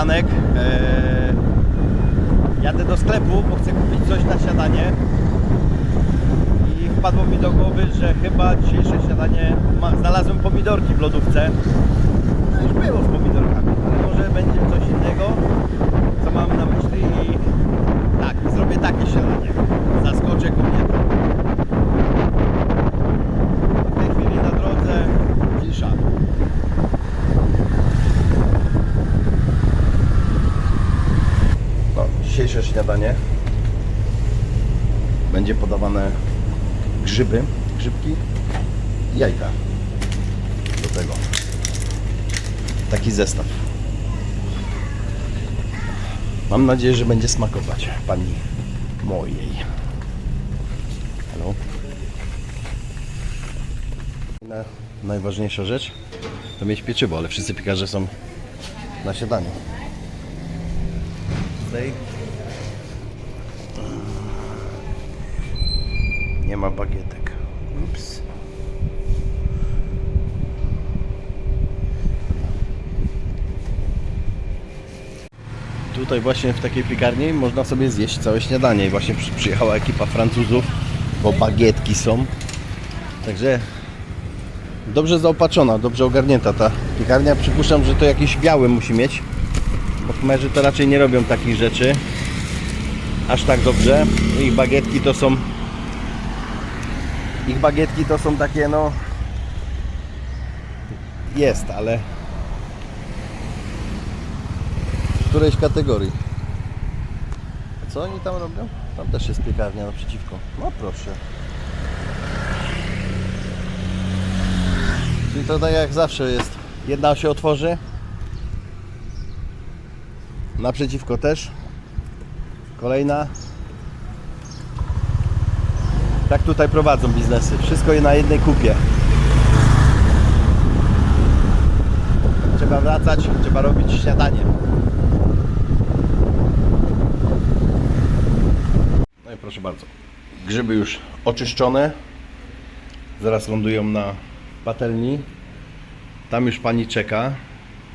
poranek. Eee, jadę do sklepu, bo chcę kupić coś na śniadanie. I wpadło mi do głowy, że chyba dzisiejsze śniadanie ma, znalazłem pomidorki w lodówce. No już było z pomidorkami, ale może będzie coś innego, co mam na myśli i tak, zrobię takie śniadanie. Zaskoczę kobietę. W tej chwili na drodze cisza. No, dzisiejsze śniadanie będzie podawane grzyby, grzybki i jajka do tego. Taki zestaw. Mam nadzieję, że będzie smakować pani mojej. Halo? Na- Najważniejsza rzecz to mieć pieczywo, ale wszyscy piekarze są na śniadaniu. Steak. Ma bagietek. Ups. Tutaj właśnie w takiej piekarni można sobie zjeść całe śniadanie i właśnie przy- przyjechała ekipa Francuzów, bo bagietki są. Także dobrze zaopatrzona, dobrze ogarnięta ta piekarnia. Przypuszczam, że to jakiś biały musi mieć, bo Khmerzy to raczej nie robią takich rzeczy aż tak dobrze. Ich bagietki to są ich bagietki to są takie no jest, ale w którejś kategorii. A co oni tam robią? Tam też jest piekarnia naprzeciwko. No proszę. Czyli to tak jak zawsze jest. Jedna się otworzy. Naprzeciwko też. Kolejna. Tak tutaj prowadzą biznesy. Wszystko je na jednej kupie. Trzeba wracać, trzeba robić śniadanie. No i proszę bardzo. Grzyby już oczyszczone. Zaraz lądują na patelni. Tam już pani czeka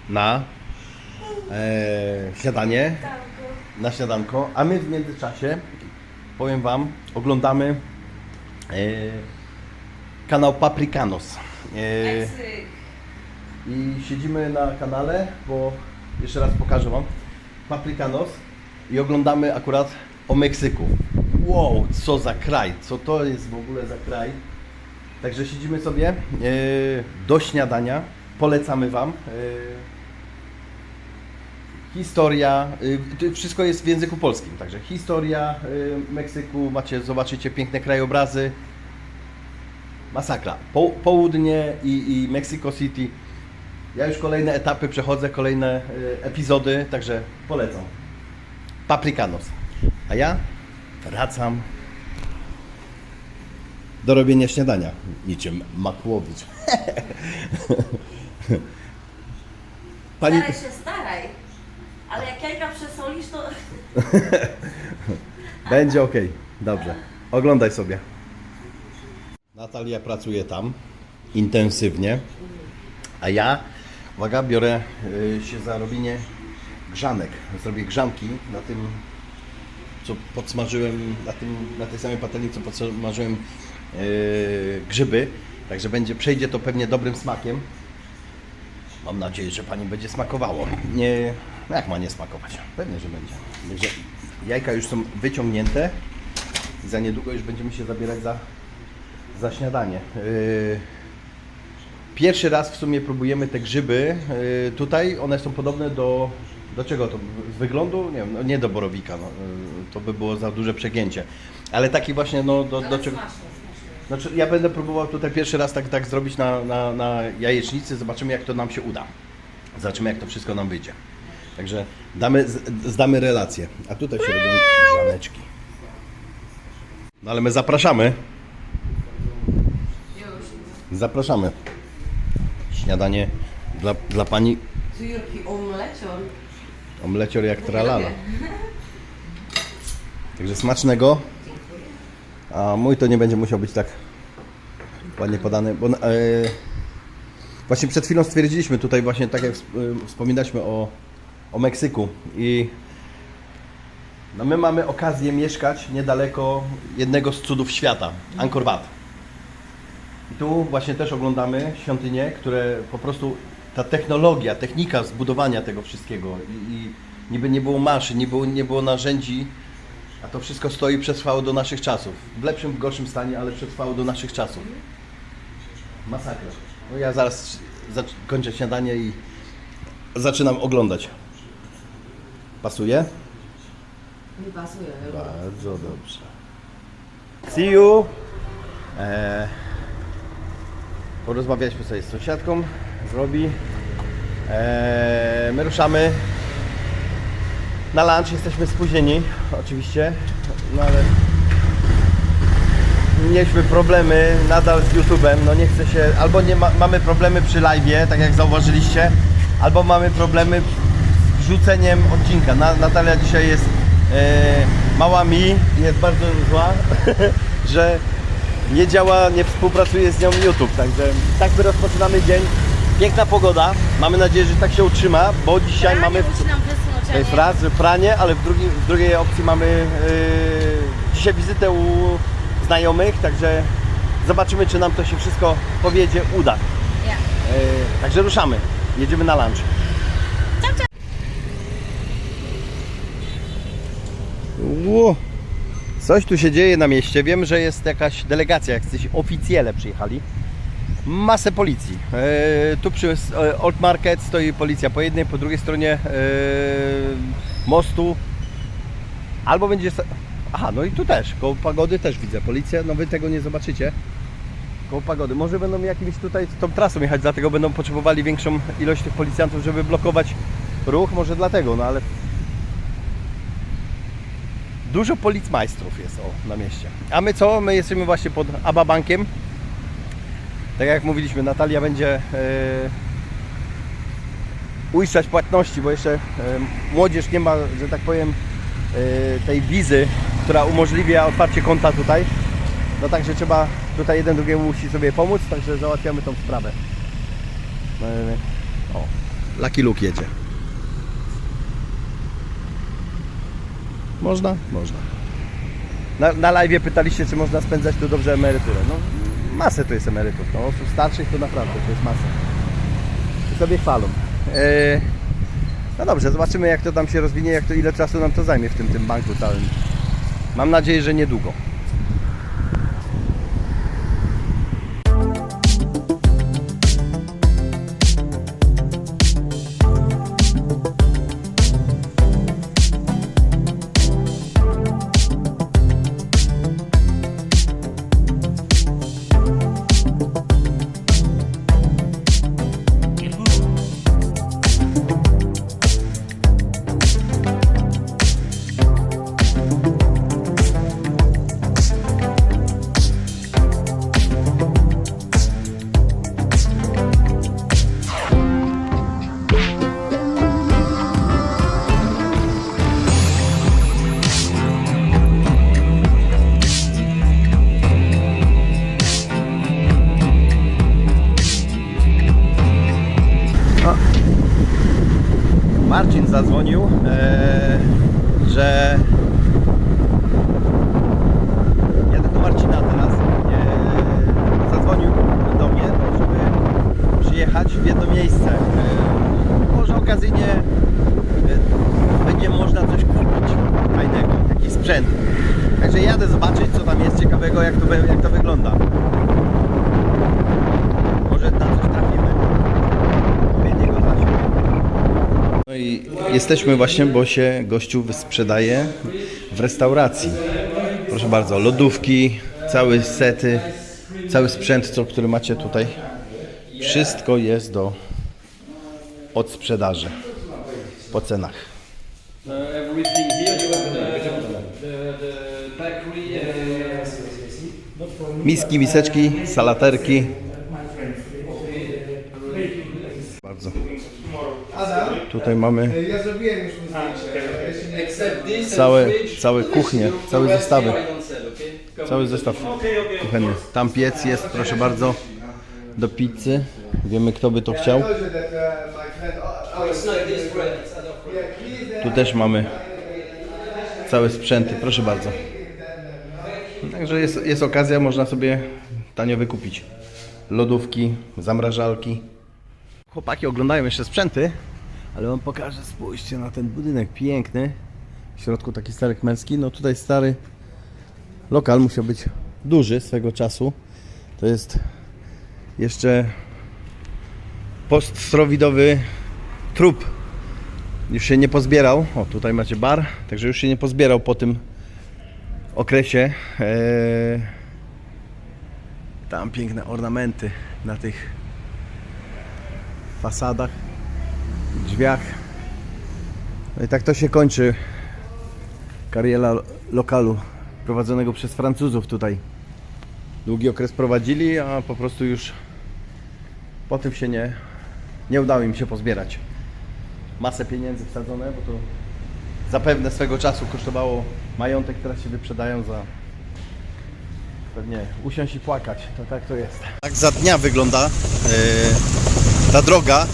na e, śniadanie. Na śniadanko. A my w międzyczasie, powiem Wam, oglądamy kanał Paprikanos. E, i siedzimy na kanale, bo jeszcze raz pokażę Wam Paprikanos i oglądamy akurat o Meksyku. Wow, co za kraj, co to jest w ogóle za kraj. Także siedzimy sobie e, do śniadania, polecamy Wam. Historia, to wszystko jest w języku polskim, także historia e, Meksyku, macie, zobaczycie piękne krajobrazy. Masakra. Po, południe i, i Mexico City. Ja już kolejne etapy przechodzę, kolejne y, epizody, także polecam. Paprikanos. A ja wracam do robienia śniadania. Niczym Makłowicz. Pani, Staraj się, staraj. Ale jak jajka przesolisz, to... będzie ok. Dobrze. Oglądaj sobie. Natalia pracuje tam intensywnie, a ja, uwaga, biorę y, się za robienie grzanek. Zrobię grzanki na tym, co podsmażyłem, na, tym, na tej samej patelni, co podsmażyłem y, grzyby. Także będzie, przejdzie to pewnie dobrym smakiem. Mam nadzieję, że Pani będzie smakowało. Nie, no jak ma nie smakować? Pewnie, że będzie. Także jajka już są wyciągnięte i za niedługo już będziemy się zabierać za, za śniadanie. Yy, Pierwszy raz w sumie próbujemy te grzyby. Yy, tutaj one są podobne do. Do czego to? Z wyglądu? Nie wiem, no nie do borowika. No, yy, to by było za duże przegięcie. Ale taki właśnie, no do, do czego. Znaczy, ja będę próbował tutaj pierwszy raz tak, tak zrobić na, na, na jajecznicy. Zobaczymy, jak to nam się uda. Zobaczymy, jak to wszystko nam wyjdzie. Także damy, zdamy relację. A tutaj się robią grzaneczki. No ale my zapraszamy. Zapraszamy. Śniadanie dla, dla pani Tu Jurki, omlecior. omlecior jak tralala. Także smacznego. A mój to nie będzie musiał być tak ładnie podany, bo e, właśnie przed chwilą stwierdziliśmy tutaj właśnie tak jak e, wspominaliśmy o, o Meksyku i no my mamy okazję mieszkać niedaleko jednego z cudów świata, Angkor Wat. I tu właśnie też oglądamy świątynie, które po prostu ta technologia, technika zbudowania tego wszystkiego i, i niby nie było maszyn, nie było, nie było narzędzi, a to wszystko stoi, przetrwało do naszych czasów. W lepszym, w gorszym stanie, ale przetrwało do naszych czasów. Masakra. No ja zaraz kończę śniadanie i zaczynam oglądać. Pasuje? Mi pasuje. Bardzo dobrze. See you! Eee, porozmawialiśmy sobie z sąsiadką, z Robi. Eee, my ruszamy na lunch, jesteśmy spóźnieni oczywiście, no ale mieliśmy problemy nadal z YouTube'em, no nie chce się, albo nie ma, mamy problemy przy live'ie, tak jak zauważyliście, albo mamy problemy wrzuceniem odcinka. Na, Natalia dzisiaj jest e, mała mi jest bardzo zła, że nie działa, nie współpracuje z nią YouTube, także tak my rozpoczynamy dzień. Piękna pogoda, mamy nadzieję, że tak się utrzyma, bo dzisiaj mamy... musi nam wysunąć, To jest raz, pranie, ale w, drugi, w drugiej opcji mamy yy, dzisiaj wizytę u znajomych, także zobaczymy, czy nam to się wszystko powiedzie, uda. Yy, także ruszamy, jedziemy na lunch. Ło. Coś tu się dzieje na mieście. Wiem, że jest jakaś delegacja, jacyś oficjele przyjechali. Masę policji. E, tu przy e, Old Market stoi policja po jednej, po drugiej stronie e, mostu. Albo będzie. Aha, no i tu też. Koło pagody też widzę policję. No wy tego nie zobaczycie. Koło pagody. Może będą jakimś tutaj tą trasą jechać, dlatego będą potrzebowali większą ilość tych policjantów, żeby blokować ruch. Może dlatego, no ale Dużo policmajstrów jest o, na mieście. A my co? My jesteśmy właśnie pod ABA Bankiem. Tak jak mówiliśmy, Natalia będzie e, uiszczać płatności, bo jeszcze e, młodzież nie ma, że tak powiem, e, tej wizy, która umożliwia otwarcie konta tutaj. No także trzeba, tutaj jeden drugiemu musi sobie pomóc, także załatwiamy tą sprawę. E, o, Lucky Luke jedzie. Można? Można. Na, na live pytaliście, czy można spędzać tu dobrze emeryturę. No, masę tu jest emerytów. No, osób starszych to naprawdę, to jest masa. I sobie chwalą. E, no dobrze, zobaczymy jak to tam się rozwinie, jak to, ile czasu nam to zajmie w tym, tym banku całym. Mam nadzieję, że niedługo. Zobaczyć, co tam jest ciekawego, jak to, jak to wygląda. Może na coś trafimy. Odpowiedniego dla siebie. No i jesteśmy właśnie, bo się gościu sprzedaje w restauracji. Proszę bardzo, lodówki, całe sety, cały sprzęt, co, który macie tutaj. Wszystko jest do odsprzedaży po cenach. Miski, miseczki, salaterki. Bardzo. Tutaj mamy Całe- całe kuchnie, całe zestawy. cały zestaw kuchenny. Tam piec jest, proszę bardzo. do pizzy. Wiemy kto by to chciał. Tu też mamy całe sprzęty, proszę bardzo. Także jest, jest okazja, można sobie tanio wykupić. Lodówki, zamrażalki. Chłopaki oglądają jeszcze sprzęty, ale wam pokażę, spójrzcie na ten budynek piękny. W środku taki stary męski. No tutaj stary lokal musiał być duży swego czasu. To jest jeszcze poststrowidowy trup już się nie pozbierał. O, tutaj macie bar, także już się nie pozbierał po tym okresie. Eee, tam piękne ornamenty na tych fasadach, drzwiach. No i tak to się kończy kariera lokalu prowadzonego przez Francuzów tutaj. Długi okres prowadzili, a po prostu już po tym się nie, nie udało im się pozbierać masę pieniędzy wsadzone, bo to zapewne swego czasu kosztowało majątek, teraz się wyprzedają za pewnie usiąść i płakać. To tak to jest. Tak za dnia wygląda e, ta droga,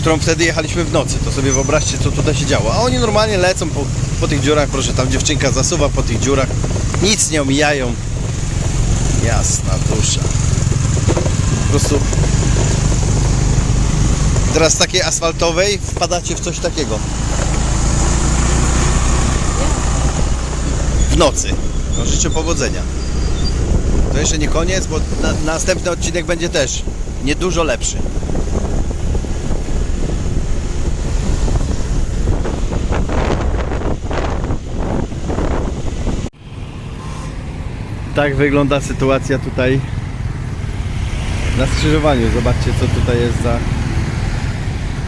którą wtedy jechaliśmy w nocy. To sobie wyobraźcie, co tutaj się działo. A oni normalnie lecą po, po tych dziurach, proszę, tam dziewczynka zasuwa po tych dziurach. Nic nie omijają. Jasna dusza. Po prostu Teraz takiej asfaltowej wpadacie w coś takiego. W nocy. No, życzę powodzenia. To jeszcze nie koniec, bo na, następny odcinek będzie też niedużo lepszy. Tak wygląda sytuacja tutaj na skrzyżowaniu. Zobaczcie co tutaj jest za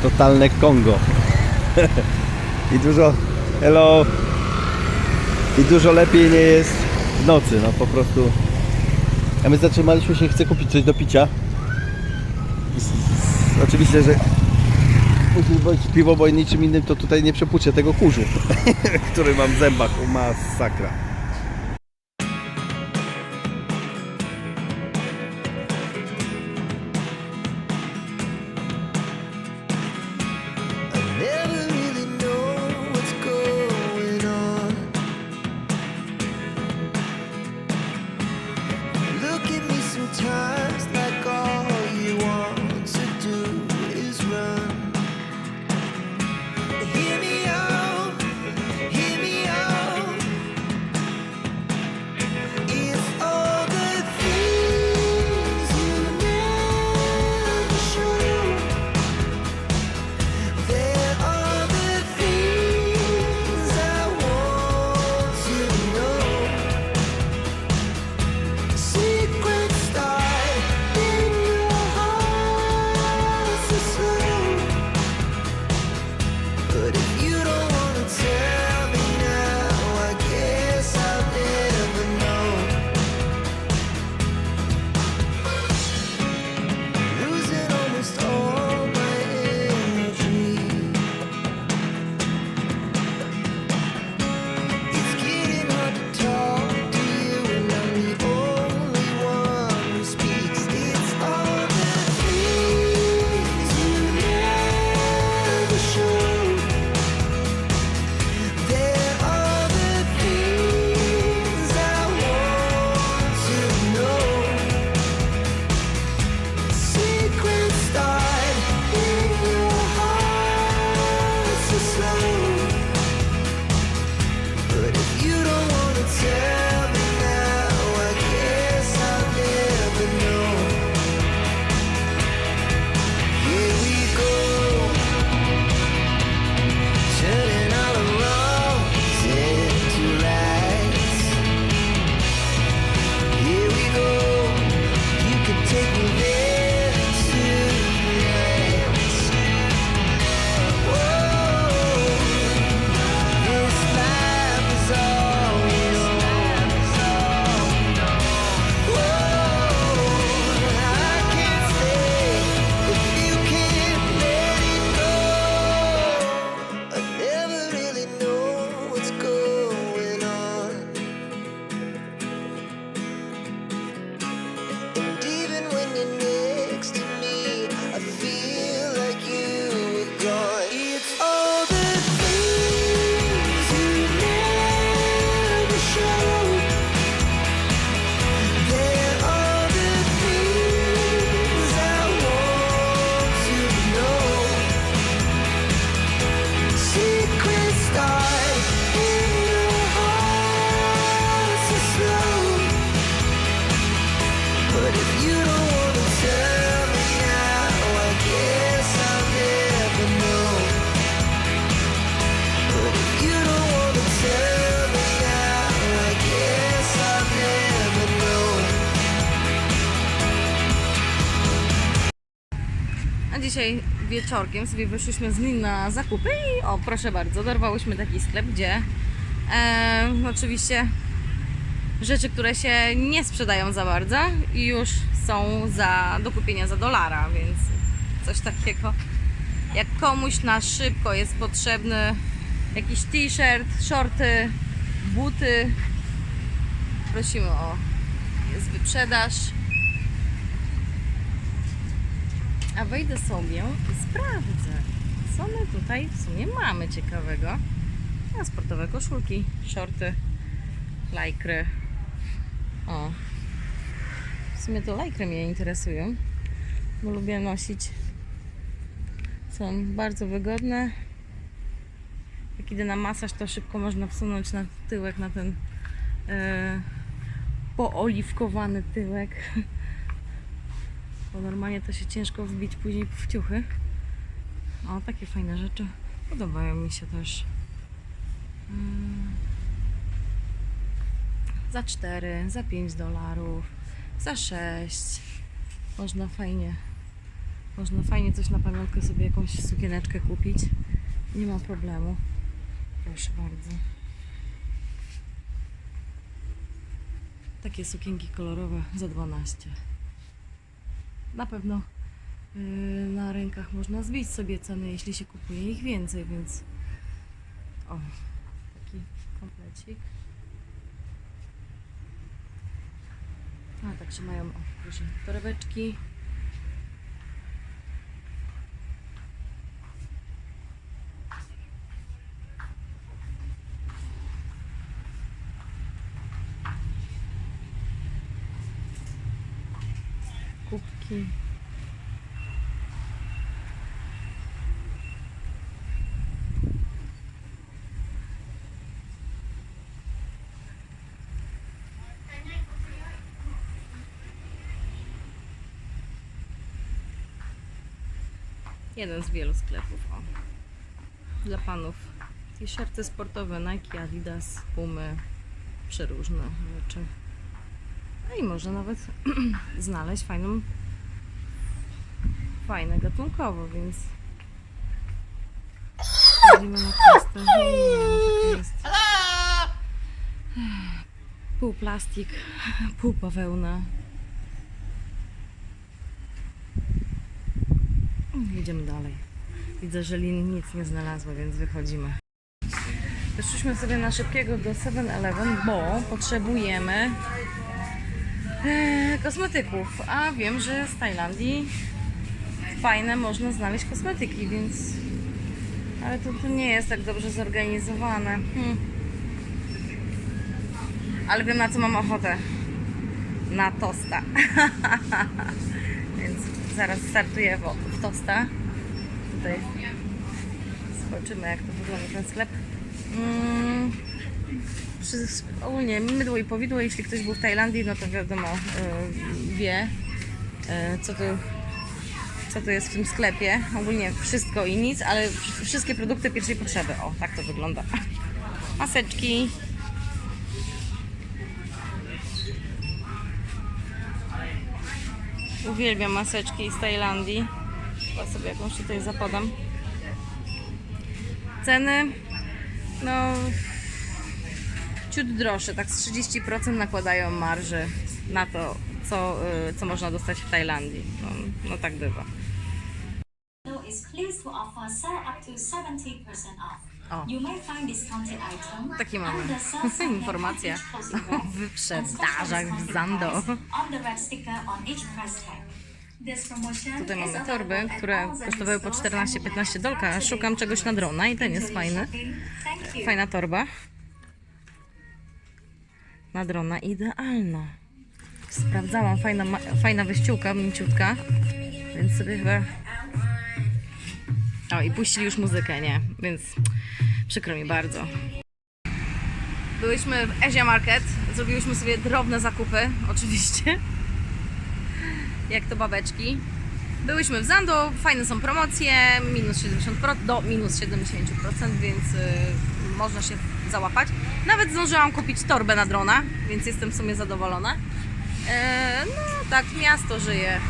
totalne Kongo. I dużo hello i dużo lepiej nie jest w nocy, no po prostu. A my zatrzymaliśmy się, chcę kupić coś do picia. Oczywiście, że piwo, bo niczym innym to tutaj nie przepłuczę tego kurzu, który mam w zębach. O masakra. Dzisiaj wieczorkiem sobie wyszliśmy z nim na zakupy i o proszę bardzo, dorwałyśmy taki sklep, gdzie e, oczywiście rzeczy, które się nie sprzedają za bardzo i już są za, do kupienia za dolara, więc coś takiego. Jak komuś na szybko jest potrzebny jakiś t-shirt, shorty, buty, prosimy o jest wyprzedaż. A wejdę sobie i sprawdzę, co my tutaj w sumie mamy ciekawego. A sportowe koszulki, shorty, lajkry. O. W sumie to lajkry mnie interesują, bo lubię nosić. Są bardzo wygodne. Jak idę na masaż, to szybko można wsunąć na tyłek, na ten e, pooliwkowany tyłek. Bo normalnie to się ciężko wbić później w ciuchy. O, takie fajne rzeczy. Podobają mi się też. Mm. Za 4, za 5 dolarów, za 6. Można fajnie. Można fajnie coś na pamiątkę sobie jakąś sukieneczkę kupić. Nie ma problemu. Proszę bardzo. Takie sukienki kolorowe za 12. Na pewno yy, na rękach można zbić sobie cenę, jeśli się kupuje ich więcej, więc o, taki komplecik. A, także mają, o, torebeczki. Jeden z wielu sklepów. O. Dla panów t-shirty sportowe Nike, Adidas, Pumy, przeróżne rzeczy. No i może nawet znaleźć fajną, fajne gatunkowo, więc chodzimy na kwestię. Nie, jest. Pół plastik, pół bawełna. Jedziemy dalej. Widzę, że Lin nic nie znalazła, więc wychodzimy. Wyszliśmy sobie na szybkiego do 7-Eleven, bo potrzebujemy e, kosmetyków. A wiem, że z Tajlandii fajne można znaleźć kosmetyki, więc. Ale to, to nie jest tak dobrze zorganizowane. Hmm. Ale wiem na co mam ochotę. Na tosta. więc zaraz startuję w, w tosta. Tutaj zobaczymy jak to wygląda ten sklep. Mm, ogólnie mydło i powidło, jeśli ktoś był w Tajlandii, no to wiadomo, y, wie y, co tu co jest w tym sklepie. Ogólnie wszystko i nic, ale wszystkie produkty pierwszej potrzeby. O, tak to wygląda. Maseczki. Uwielbiam maseczki z Tajlandii. Chyba sobie jakąś tutaj zapodam. Ceny, no ciut droższe, tak z 30% nakładają marży na to, co, y, co można dostać w Tajlandii. No, no tak bywa. is pleased to offer up to 70% off. O. Takie mamy informacje o wyprzedażach w Zando. Tutaj mamy torby, które kosztowały po stores 14-15 and dolka. Szukam czegoś na drona i ten jest fajny. Fajna torba. Na drona idealna. Sprawdzałam, fajna, fajna wyściółka, mięciutka. Więc sobie chyba... O, i puścili już muzykę, nie? Więc przykro mi bardzo. Byliśmy w Asia Market. Zrobiłyśmy sobie drobne zakupy, oczywiście. Jak to babeczki. Byłyśmy w Zando, fajne są promocje, minus 70% do minus 70%, więc y, można się załapać. Nawet zdążyłam kupić torbę na drona, więc jestem w sumie zadowolona. E, no tak, miasto żyje.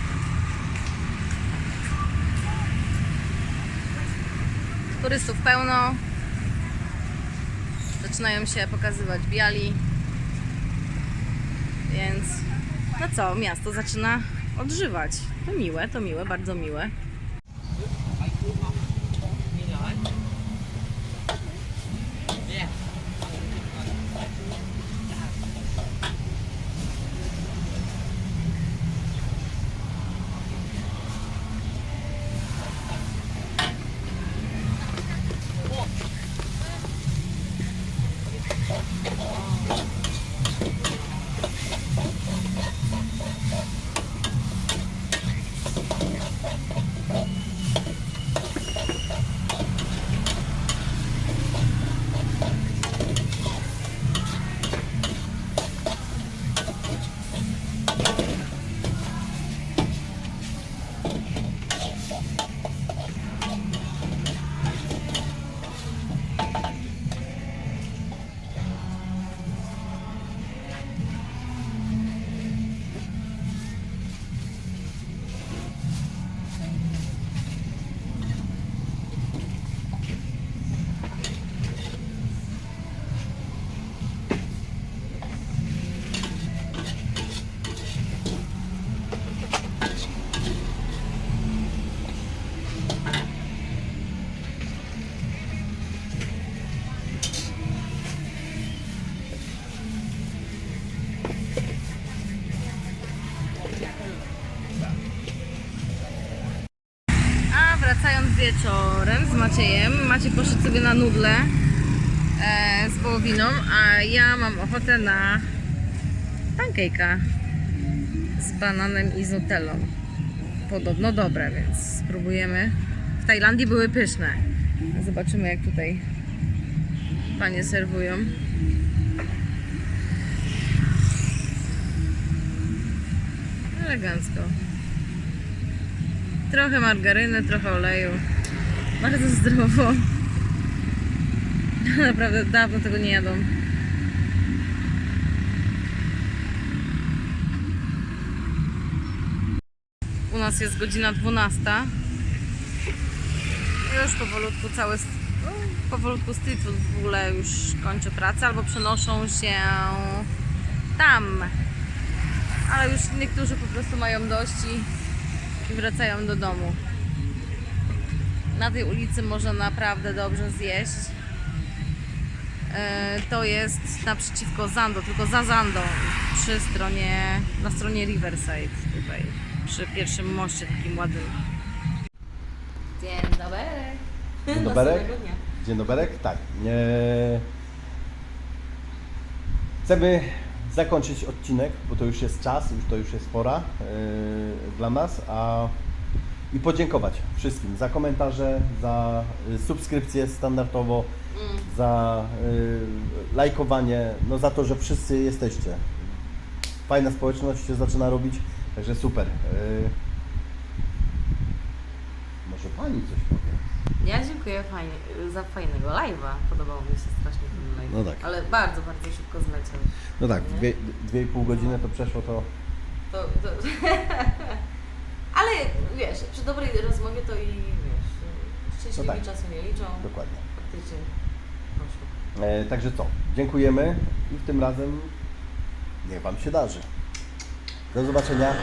Turystów pełno. Zaczynają się pokazywać biali. Więc no co, miasto zaczyna odżywać. To miłe, to miłe, bardzo miłe. Wieczorem z Maciejem, Maciej poszedł sobie na nudle e, z wołowiną, a ja mam ochotę na pancake'a z bananem i z nutellą. Podobno dobre, więc spróbujemy. W Tajlandii były pyszne. Zobaczymy jak tutaj panie serwują. Elegancko. Trochę margaryny, trochę oleju. Bardzo zdrowo. Naprawdę dawno tego nie jadą. U nas jest godzina 12. Już powolutku no, powolutku street w ogóle już kończy pracę albo przenoszą się tam. Ale już niektórzy po prostu mają dość i, i wracają do domu. Na tej ulicy można naprawdę dobrze zjeść. E, To jest naprzeciwko Zando, tylko za Zando, przy stronie, na stronie Riverside tutaj, przy pierwszym moście takim ładnym. Dzień dobry. Dzień dobry. Dzień dobry. Tak. Nie... Chcemy zakończyć odcinek, bo to już jest czas, już to już jest pora yy, dla nas, a i podziękować wszystkim za komentarze, za y, subskrypcję standardowo, za y, lajkowanie, no za to, że wszyscy jesteście. Fajna społeczność się zaczyna robić, także super. Może Pani coś powie? Ja dziękuję fajnie, za fajnego live'a. Podobał mi się strasznie ten live. No tak. Ale bardzo, bardzo szybko zleciał. No tak, dwie, dwie i pół godziny to przeszło to. To, to... Ale wiesz, przy dobrej rozmowie to i wiesz, szczęśliwi No tak. czasu nie liczą. Dokładnie. Faktycznie poszło. E, także co? Dziękujemy i w tym razem niech Wam się darzy. Do zobaczenia.